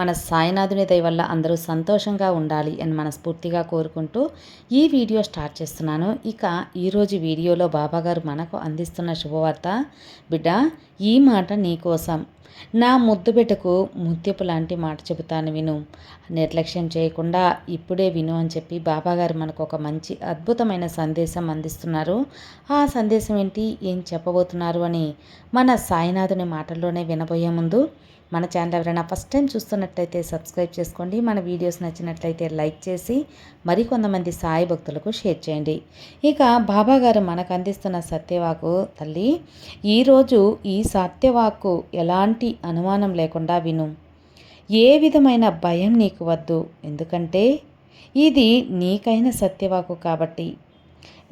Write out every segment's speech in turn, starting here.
మన సాయినాథుని దయ వల్ల అందరూ సంతోషంగా ఉండాలి అని మనస్ఫూర్తిగా కోరుకుంటూ ఈ వీడియో స్టార్ట్ చేస్తున్నాను. ఇక ఈరోజు వీడియోలో బాబాగారు మనకు అందిస్తున్న శుభవార్త బిడ్డ ఈ మాట నీకోసం నా ముద్దు బిడ్డకు ముత్యపు లాంటి మాట చెబుతాను విను. నిర్లక్ష్యం చేయకుండా ఇప్పుడే విను అని చెప్పి బాబాగారు మనకు ఒక మంచి అద్భుతమైన సందేశం అందిస్తున్నారు. ఆ సందేశం ఏంటి? ఏం చెప్పబోతున్నారు అని మన సాయినాథుని మాటల్లోనే వినబోయే ముందు మన ఛానల్ ఎవరైనా ఫస్ట్ టైం నచ్చినట్లయితే సబ్స్క్రైబ్ చేసుకోండి. మన వీడియోస్ నచ్చినట్లయితే లైక్ చేసి మరికొంతమంది సాయి భక్తులకు షేర్ చేయండి. ఇక బాబాగారు మనకు అందిస్తున్న సత్యవాకు తల్లి ఈరోజు ఈ సత్యవాకు ఎలాంటి అనుమానం లేకుండా విను. ఏ విధమైన భయం నీకు వద్దు. ఎందుకంటే ఇది నీకైన సత్యవాకు కాబట్టి.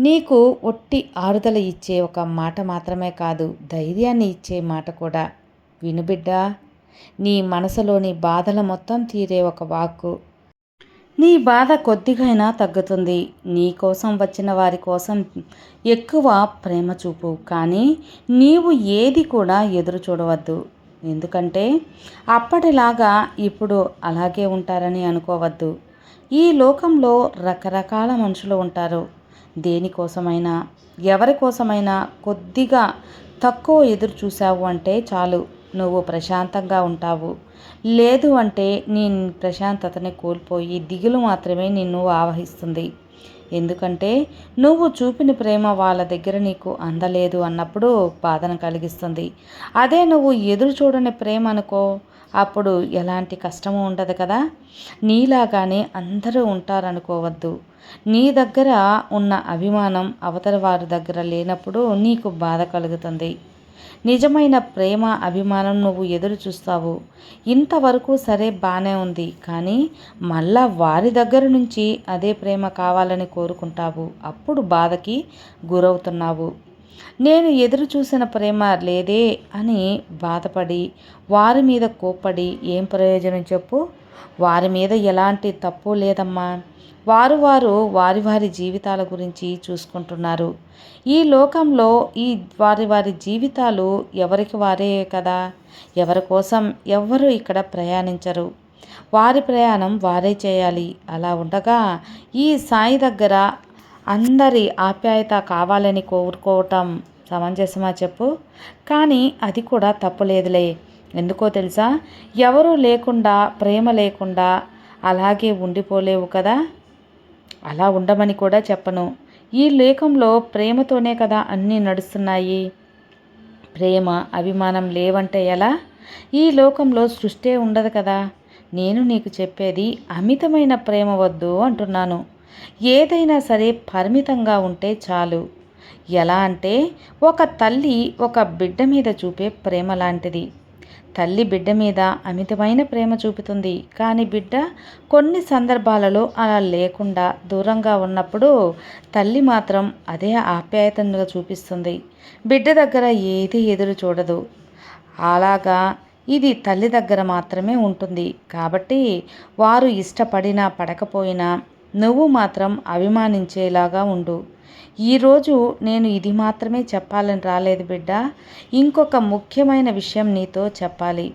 నీకు ఒట్టి ఆరుదల ఇచ్చే ఒక మాట మాత్రమే కాదు ధైర్యాన్ని ఇచ్చే మాట కూడా. వినుబిడ్డా నీ మనసులోని బాధల మొత్తం తీరే ఒక వాక్కు. నీ బాధ కొద్దిగైనా తగ్గుతుంది. నీ కోసం వచ్చిన వారి కోసం ఎక్కువ ప్రేమ చూపు. కానీ నీవు ఏది కూడా ఎదురు చూడవద్దు. ఎందుకంటే అప్పటిలాగా ఇప్పుడు అలాగే ఉంటారని అనుకోవద్దు. ఈ లోకంలో రకరకాల మనుషులు ఉంటారు. దేనికోసమైనా ఎవరి కోసమైనా కొద్దిగా తక్కువ ఎదురు చూసావు అంటే చాలు. నువ్వు ప్రశాంతంగా ఉంటావు. లేదు అంటే నీ ప్రశాంతతని కోల్పోయి దిగులు మాత్రమే నిన్ను ఆవహిస్తుంది. ఎందుకంటే నువ్వు చూపిన ప్రేమ వాళ్ళ దగ్గర నీకు అందలేదు అన్నప్పుడు బాధను కలిగిస్తుంది. అదే నువ్వు ఎదురు చూడని ప్రేమ అనుకో అప్పుడు ఎలాంటి కష్టము ఉండదు కదా. నీలాగానే అందరూ ఉంటారనుకోవద్దు. నీ దగ్గర ఉన్న అభిమానం అవతల వారి దగ్గర లేనప్పుడు నీకు బాధ కలుగుతుంది. నిజమైన ప్రేమ అభిమానం నువ్వు ఎదురు చూస్తావు. ఇంతవరకు సరే బాగానే ఉంది కానీ మళ్ళా వారి దగ్గర నుంచి అదే ప్రేమ కావాలని కోరుకుంటావు. అప్పుడు బాధకి గురవుతున్నావు. నేను ఎదురు చూసిన ప్రేమ లేదే అని బాధపడి వారి మీద కోప్పడి ఏం ప్రయోజనం చెప్పు? వారి మీద ఎలాంటి తప్పు లేదమ్మా. వారు వారు వారి వారి జీవితాల గురించి చూసుకుంటున్నారు. ఈ లోకంలో ఈ వారి వారి జీవితాలు ఎవరికి వారే కదా? ఎవరి కోసం ఎవ్వరు ఇక్కడ ప్రయాణించరు. వారి ప్రయాణం వారే చేయాలి. అలా ఉండగా ఈ సాయి దగ్గర అందరి ఆప్యాయత కావాలని కోరుకోవటం సమంజసమా చెప్పు. కానీ అది కూడా తప్పులేదులే ఎందుకో తెలుసా? ఎవరూ లేకుండా ప్రేమ లేకుండా అలాగే ఉండిపోలేవు కదా? అలా ఉండమని కూడా చెప్పను. ఈ లేఖంలో ప్రేమతోనే కదా అన్నీ నడుస్తున్నాయి. ప్రేమ అభిమానం లేవంటే ఎలా? ఈ లోకంలో సృష్టి ఉండదు కదా? నేను నీకు చెప్పేది అమితమైన ప్రేమ వద్దు అంటున్నాను. ఏదైనా సరే పరిమితంగా ఉంటే చాలు. ఎలా అంటే ఒక తల్లి ఒక బిడ్డ మీద చూపే ప్రేమ లాంటిది. తల్లి బిడ్డ మీద అమితమైన ప్రేమ చూపుతుంది. కానీ బిడ్డ కొన్ని సందర్భాలలో అలా లేకుండా దూరంగా ఉన్నప్పుడు తల్లి మాత్రం అదే ఆప్యాయతంగా చూపిస్తుంది. బిడ్డ దగ్గర ఏది ఎదురు చూడదు. అలాగా ఇది తల్లి దగ్గర మాత్రమే ఉంటుంది. కాబట్టి వారు ఇష్టపడినా పడకపోయినా నువ్వు మాత్రం అభిమానించేలాగా ఉండు. ఈరోజు నేను ఇది మాత్రమే చెప్పాలని రాలేదు బిడ్డ. ఇంకొక ముఖ్యమైన విషయం నీతో చెప్పాలి.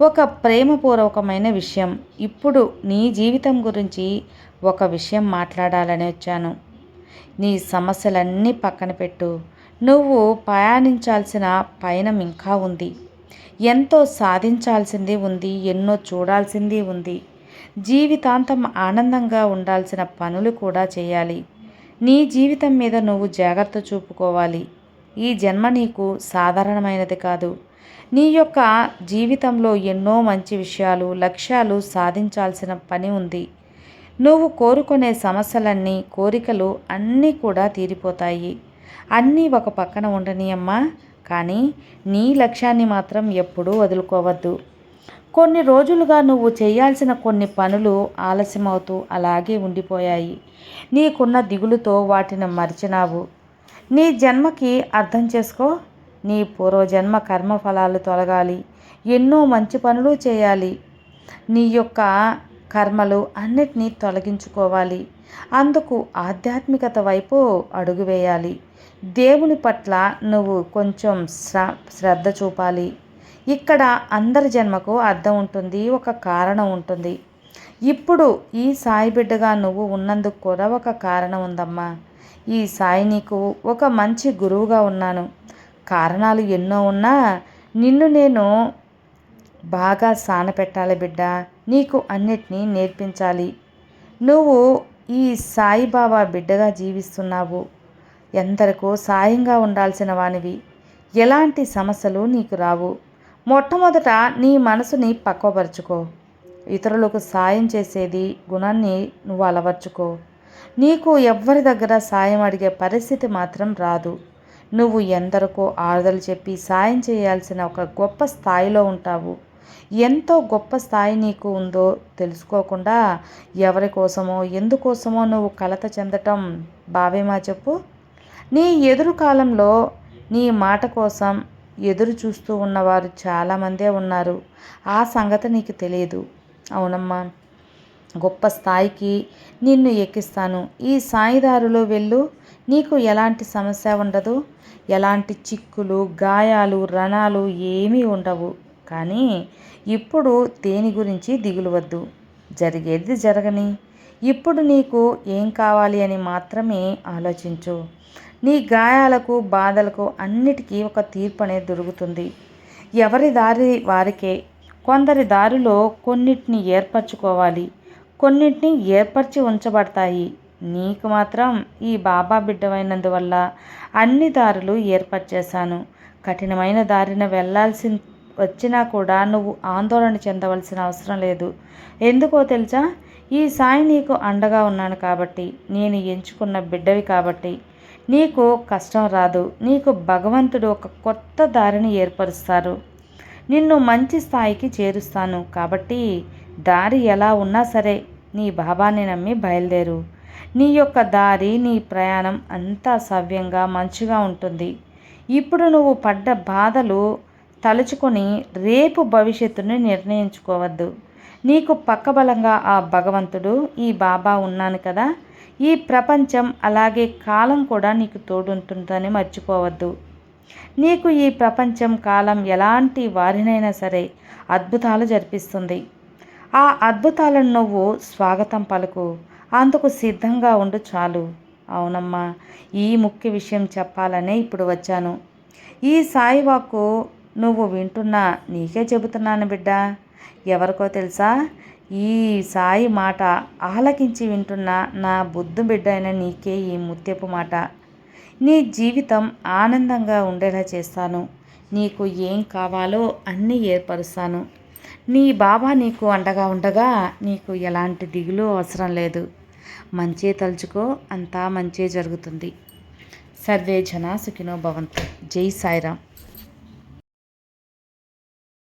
ఒక ప్రేమపూర్వకమైన విషయం. ఇప్పుడు నీ జీవితం గురించి ఒక విషయం మాట్లాడాలని వచ్చాను. నీ సమస్యలన్నీ పక్కన పెట్టు. నువ్వు ప్రయాణించాల్సిన పయనం ఇంకా ఉంది. ఎంతో సాధించాల్సింది ఉంది. ఎన్నో చూడాల్సింది ఉంది. జీవితాంతం ఆనందంగా ఉండాల్సిన పనులు కూడా చేయాలి. నీ జీవితం మీద నువ్వు జాగ్రత్త చూపుకోవాలి. ఈ జన్మ నీకు సాధారణమైనది కాదు. నీ యొక్క జీవితంలో ఎన్నో మంచి విషయాలు లక్ష్యాలు సాధించాల్సిన పని ఉంది. నువ్వు కోరుకునే సమస్యలన్నీ కోరికలు అన్నీ కూడా తీరిపోతాయి. అన్నీ ఒక పక్కన ఉండనీయమ్మా. కానీ నీ లక్ష్యాన్ని మాత్రం ఎప్పుడూ వదులుకోవద్దు. కొన్ని రోజులుగా నువ్వు చేయాల్సిన కొన్ని పనులు ఆలస్యమవుతూ అలాగే ఉండిపోయాయి. నీకున్న దిగులుతో వాటిని మరిచినావు. నీ జన్మకి అర్థం చేసుకో. నీ పూర్వజన్మ కర్మఫలాలు తొలగాలి. ఎన్నో మంచి పనులు చేయాలి. నీ యొక్క కర్మలు అన్నిటినీ తొలగించుకోవాలి. అందుకు ఆధ్యాత్మికత వైపు అడుగు వేయాలి దేవుని పట్ల నువ్వు కొంచెం శ్ర శ్రద్ధ చూపాలి. ఇక్కడ అందరి జన్మకు అర్థం ఉంటుంది ఒక కారణం ఉంటుంది. ఇప్పుడు ఈ సాయి బిడ్డగా నువ్వు ఉన్నందుకు కూడా ఒక కారణం ఉందమ్మా. ఈ సాయి నీకు ఒక మంచి గురువుగా ఉన్నాను. కారణాలు ఎన్నో ఉన్నా నిన్ను నేను బాగా సానపెట్టాలి బిడ్డ. నీకు అన్నిటినీ నేర్పించాలి. నువ్వు ఈ సాయిబాబా బిడ్డగా జీవిస్తున్నావు. ఎందరికో సాయంగా ఉండాల్సిన వానివి. ఎలాంటి సమస్యలు నీకు రావు. మొట్టమొదట నీ మనసుని పక్వపరుచుకో. ఇతరులకు సాయం చేసేది గుణాన్ని నువ్వు అలవర్చుకో. నీకు ఎవ్వరి దగ్గర సాయం అడిగే పరిస్థితి మాత్రం రాదు. నువ్వు ఎందరికో ఆరుదలు చెప్పి సాయం చేయాల్సిన ఒక గొప్ప స్థాయిలో ఉంటావు. ఎంతో గొప్ప స్థాయి నీకు ఉందో తెలుసుకోకుండా ఎవరి కోసమో ఎందుకోసమో నువ్వు కలత చెందటం బావేమా చెప్పు? నీ ఎదురు కాలంలో నీ మాట కోసం ఎదురు చూస్తూ ఉన్నవారు చాలామందే ఉన్నారు. ఆ సంగతి నీకు తెలియదు. అవునమ్మా గొప్ప స్థాయికి నిన్ను ఎక్కిస్తాను. ఈ సాయిదారులో వెళ్ళు. నీకు ఎలాంటి సమస్య ఉండదు. ఎలాంటి చిక్కులు గాయాలు రణాలు ఏమీ ఉండవు. కానీ ఇప్పుడు దేని గురించి దిగులు వద్దు. జరిగేది జరగని. ఇప్పుడు నీకు ఏం కావాలి అని మాత్రమే ఆలోచించు. నీ గాయాలకు బాధలకు అన్నిటికీ ఒక తీర్పు అనేది దొరుకుతుంది. ఎవరి దారి వారికే కొందరి దారిలో కొన్నిటిని ఏర్పరచుకోవాలి. కొన్నిటిని ఏర్పరిచి ఉంచబడతాయి. నీకు మాత్రం ఈ బాబా బిడ్డమైనందువల్ల అన్ని దారులు ఏర్పరిచేశాను. కఠినమైన దారిన వెళ్ళాల్సి వచ్చినా కూడా నువ్వు ఆందోళన చెందవలసిన అవసరం లేదు. ఎందుకో తెలుసా? ఈ సాయి నీకు అండగా ఉన్నాను కాబట్టి నేను ఎంచుకున్న బిడ్డవి కాబట్టి. నీకు కష్టం రాదు. నీకు భగవంతుడు ఒక కొత్త దారిని ఏర్పరుస్తారు. నిన్ను మంచి స్థాయికి చేరుస్తాను. కాబట్టి దారి ఎలా ఉన్నా సరే నీ బాబాని నమ్మి బయలుదేరు. నీ యొక్క దారి నీ ప్రయాణం అంతా సవ్యంగా మంచిగా ఉంటుంది. ఇప్పుడు నువ్వు పడ్డ బాధలు తలుచుకొని రేపు భవిష్యత్తుని నిర్ణయించుకోవద్దు. నీకు పక్కబలంగా ఆ భగవంతుడు ఈ బాబా ఉన్నాను కదా ఈ ప్రపంచం అలాగే కాలం కూడా నీకు తోడుంటుందని మర్చిపోవద్దు. నీకు ఈ ప్రపంచం కాలం ఎలాంటి వారినైనా సరే అద్భుతాలు జరిపిస్తుంది. ఆ అద్భుతాలను నువ్వు స్వాగతం పలుకు. అందుకు సిద్ధంగా ఉండు చాలు. అవునమ్మా ఈ ముఖ్య విషయం చెప్పాలనే ఇప్పుడు వచ్చాను. ఈ సాయి వాక్కు నువ్వు వింటున్నా నీకే చెబుతున్నాను బిడ్డ. ఎవరికో తెలుసా? ఈ సాయి మాట ఆలకించి వింటున్న నా బుద్ధు బిడ్డ అయిన నీకే ఈ ముత్యపు మాట. నీ జీవితం ఆనందంగా ఉండేలా చేస్తాను. నీకు ఏం కావాలో అన్నీ ఏర్పరుస్తాను. నీ బాబా నీకు అండగా ఉండగా నీకు ఎలాంటి దిగులు అవసరం లేదు. మంచే తలుచుకో అంతా మంచే జరుగుతుంది. సర్వే జనా సుఖినో భవంతు. జై సాయిరామ్.